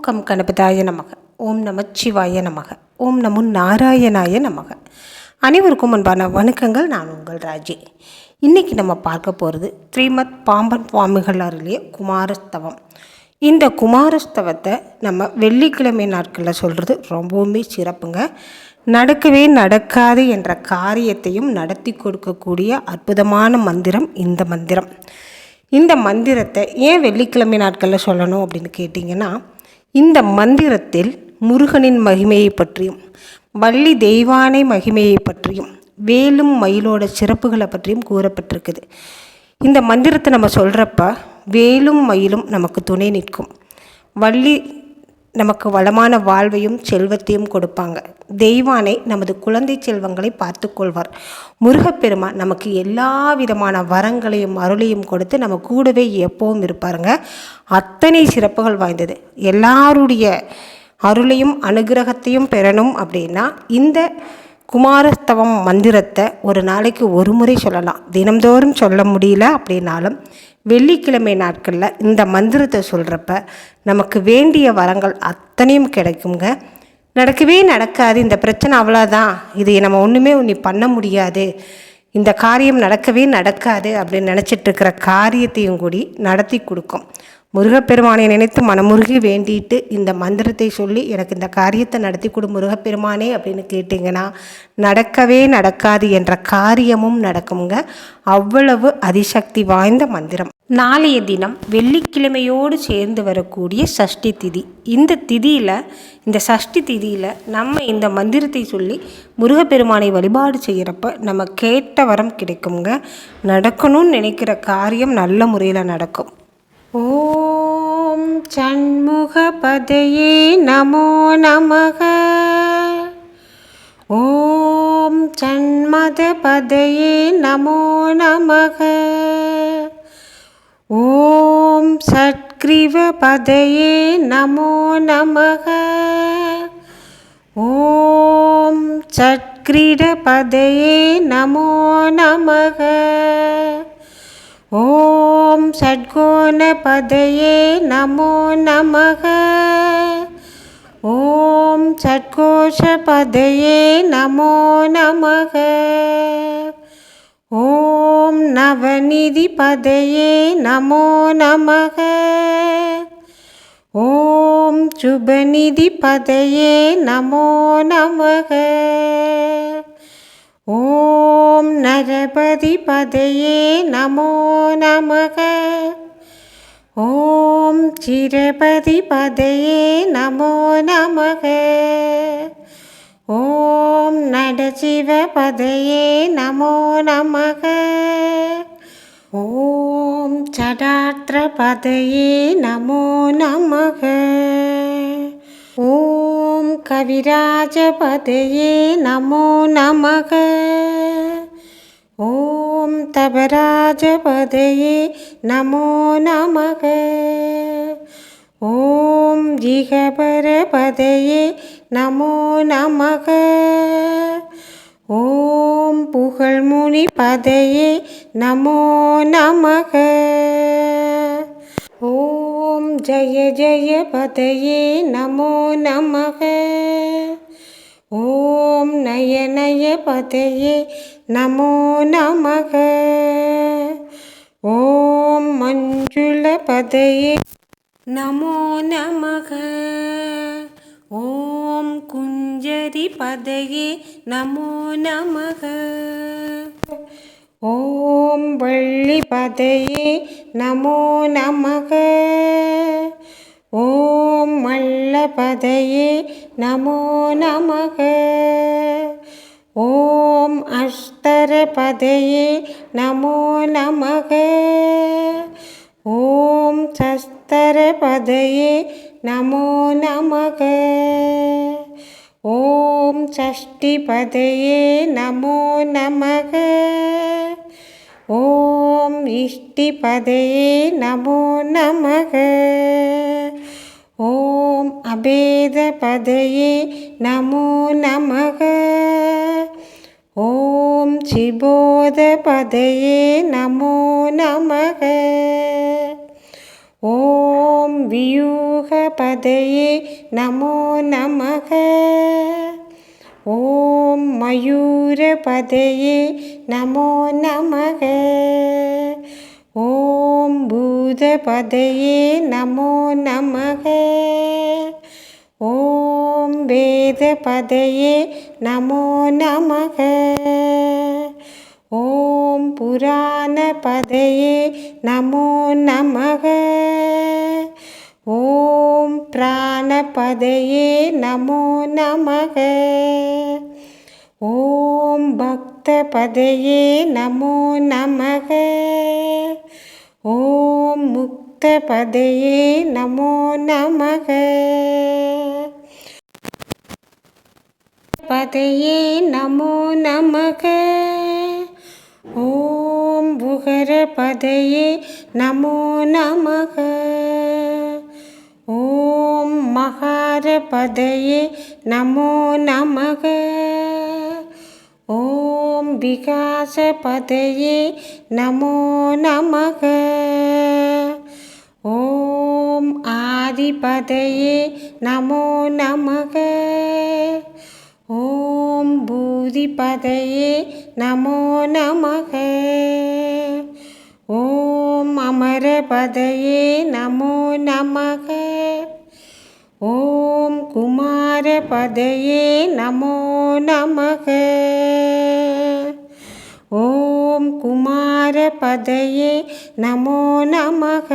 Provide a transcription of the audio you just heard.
Come கணபதாய நமக. ஓம் நமச்சிவாய நமக. ஓம் நமு நாராயணாய நமக. அனைவருக்கும் அன்பான வணக்கங்கள். நான் உங்கள் ராஜி. இன்றைக்கி நம்ம பார்க்க போகிறது ஸ்ரீமத் பாம்பன் சுவாமிகள் அருளிய குமாரஸ்தவம். இந்த குமாரஸ்தவத்தை நம்ம வெள்ளிக்கிழமை நாட்களில் சொல்கிறது ரொம்பவுமே சிறப்புங்க. நடக்கவே நடக்காது என்ற காரியத்தையும் நடத்தி கொடுக்கக்கூடிய அற்புதமான மந்திரம் இந்த மந்திரம். இந்த மந்திரத்தை ஏன் வெள்ளிக்கிழமை நாட்களில் சொல்லணும் அப்படின்னு கேட்டிங்கன்னா இந்த மந்திரத்தில் முருகனின் மகிமையை பற்றியும் வள்ளி தெய்வானை மகிமையை பற்றியும் வேலும் மயிலோட சிறப்புகளை பற்றியும் கூறப்பட்டிருக்குது. இந்த மந்திரத்தை நம்ம சொல்கிறப்ப வேலும் மயிலும் நமக்கு துணை நிற்கும். வள்ளி நமக்கு வளமான வாழ்வையும் செல்வத்தையும் கொடுப்பாங்க. தெய்வானை நமது குழந்தை செல்வங்களை பார்த்து கொள்வார் முருகப்பெருமான் நமக்கு எல்லா விதமான வரங்களையும் அருளையும் கொடுத்து நம்ம கூடவே எப்பவும் இருப்பாருங்க. அத்தனை சிறப்புகள் வாய்ந்தது. எல்லாருடைய அருளையும் அனுகிரகத்தையும் பெறணும் அப்படின்னா இந்த குமாரஸ்தவம் மந்திரத்தை ஒரு நாளைக்கு ஒரு முறை சொல்லலாம். தினம்தோறும் சொல்ல முடியல அப்படின்னாலும் வெள்ளிக்கிழமை நாட்களில் இந்த மந்திரத்தை சொல்கிறப்ப நமக்கு வேண்டிய வரங்கள் அத்தனையும் கிடைக்குங்க. நடக்கவே நடக்காது. இந்த பிரச்சனை அவ்வளோதான் இது நம்ம ஒன்றுமே ஒன்று பண்ண முடியாது. இந்த காரியம் நடக்கவே நடக்காது அப்படின்னு நினச்சிட்டு இருக்கிற காரியத்தையும் கூடி நடத்தி கொடுக்கும். முருகப்பெருமானை நினைத்து மனமுருகி வேண்டிட்டு இந்த மந்திரத்தை சொல்லி எனக்கு இந்த காரியத்தை நடத்தி கொடு முருகப்பெருமானே அப்படின்னு கேட்டிங்கன்னா நடக்கவே நடக்காது என்ற காரியமும் நடக்குங்க அவ்வளவு அதிசக்தி வாய்ந்த மந்திரம். நாளைய தினம் வெள்ளிக்கிழமையோடு சேர்ந்து வரக்கூடிய சஷ்டி திதி. இந்த திதியில் இந்த சஷ்டி திதியில் நம்ம இந்த மந்திரத்தை சொல்லி முருகப்பெருமானை வழிபாடு செய்கிறப்ப நம்ம கேட்ட வரம் கிடைக்குங்க நடக்கணும்னு நினைக்கிற காரியம் நல்ல முறையில் நடக்கும். ஓம் சண்முகபதையே நமோ நமக. ஓம் சண்மதபதையே நமோ நமக. ॐ सत्क्रिवपदये नमो नमः ॐ सत्क्रीडपदये नमो नमः ॐ षड्गोणपदये नमो नमः ॐ षट्कोशपदये नमो नमः ॐ नवनिधिपदये नमो नमः ॐ शुभनिधिपदये नमो नमः ॐ नरपतिपदये नमो नमः ॐ चिरपतिपदये नमो नमः ॐ नडशिवपदये नमो नमः பதையே நமோ நமக. ஓம் கவிராஜ பதையே நமோ நமக. ஓம் தபராஜ பதையே நமோ நமக. ஓம் ஜிகபர பதையே நமோ நமக. ஓம் புகழ்முனி பதையே நமோ நமக. ॐ जय जय पदये नमो नमः ॐ नय नय पदये नमो नमः ॐ मञ्जुलपदये नमो नमः ॐ कुञ्जरिपदये नमो नमः ஓம் வள்ளிபதையே நமோ நமக. ஓம் மல்லபதையே நமோ நமக. ஓம் அஷ்டரபதையே நமோ நமக. ஓம் சஸ்தரபதையே நமோ நமக. ஓம் ஷஷ்டிபதையே நமோ நமக. ஓம் இஷ்டிபதே நமோ நமக. ஓம் அபேதபதையே நமோ நமக. ஓம் சிபோதபதையே நமோ நமக. ஓம் வியூகபதையே நமோ நமக. ஓம் மயூரபதயே நமோ நமக. ஓம் பூதபதயே நமோ நமக. ஓம் வேதபதயே நமோ நமக. ஓம் புராணபதயே நமோ நமக. प्राणपदये नमो नमः ॐ भक्तपदये नमो नमः ॐ मुक्तपदये नमो नमः पदये नमो नमः ॐ भुगरपदये नमो नमः ஆகாரபதயே நமோ நமக. ஓம் விகாசபதயே நமோ நமக. ஓம் ஆதிபதயே நமோ நமக. ஓம் பூதிபதயே நமோ நமக. ஓம் அமரபதயே நமோ நமக. कुमारपदये नमो नमः ॐ कुमारपदये नमो नमः